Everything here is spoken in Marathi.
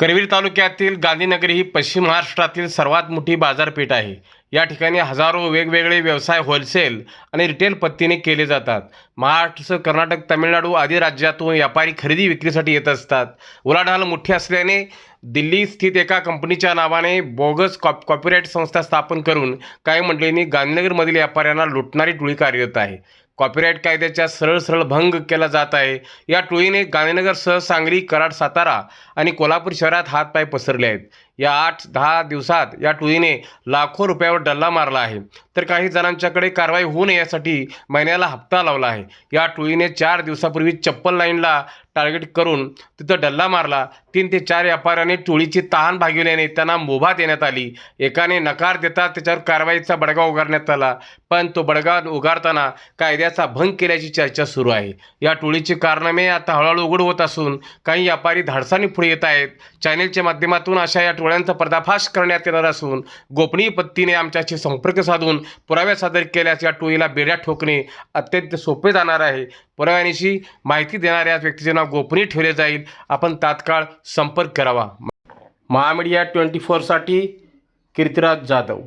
करवीर तालुक्यातील गांधीनगरी ही पश्चिम महाराष्ट्रातील सर्वात मोठी बाजारपेठ आहे. या ठिकाणी हजारो वेगवेगळे व्यवसाय होलसेल आणि रिटेल पद्धतीने केले जातात. महाराष्ट्र कर्नाटक तामिळनाडू आदी राज्यातून व्यापारी खरेदी विक्रीसाठी येत असतात. उलाढाल मोठी असल्याने दिल्ली स्थित एका कंपनीच्या नावाने बोगस कॉप कॉपीराईट संस्था स्थापन करून काही मंडळींनी गांधीनगरमधील व्यापाऱ्यांना लुटणारी टोळी कार्यरत आहे. कॉपीराईट कायद्याच्या सरळ सरळ भंग केला जात आहे. या टोळीने गांधीनगरसह सांगली कराड सातारा आणि कोल्हापूर शहरात हातपाय पसरले आहेत. या आठ दहा दिवसात या टोळीने लाखो रुपयावर डल्ला मारला आहे. तर काही जणांच्याकडे कारवाई होऊ नये यासाठी महिन्याला हप्ता लावला आहे. या टोळीने चार दिवसापूर्वी चप्पल लाईनला टार्गेट करून तिथं डल्ला मारला. तीन ते चार व्यापाऱ्याने टोळीची तहान भागविल्याने त्यांना मोभा देण्यात आली. एकाने नकार देता त्याच्यावर कारवाईचा बडगा उगारण्यात आला. पण तो बडगा उगारताना कायद्याचा भंग केल्याची चर्चा सुरू आहे. या टोळीची कारनामे आता हळूहळू उघड होत असून काही व्यापारी धाडसाने पुढे येत आहेत. चॅनेलच्या माध्यमातून अशा या टोळ्यांचा पर्दाफाश करण्यात येणार असून गोपनीय पद्धतीने आमच्याशी संपर्क साधून पुराव्या सादर केल्यास या टोळीला बेड्या ठोकणे अत्यंत सोपे जाणार आहे. पुराव्यानिशी माहिती देणाऱ्या व्यक्तीचे नाव गोपनीय ठेवले जाईल. आपण तात्काळ संपर्क करावा. महामीडिया ट्वेंटी फोरसाठी कीर्तिराज जाधव.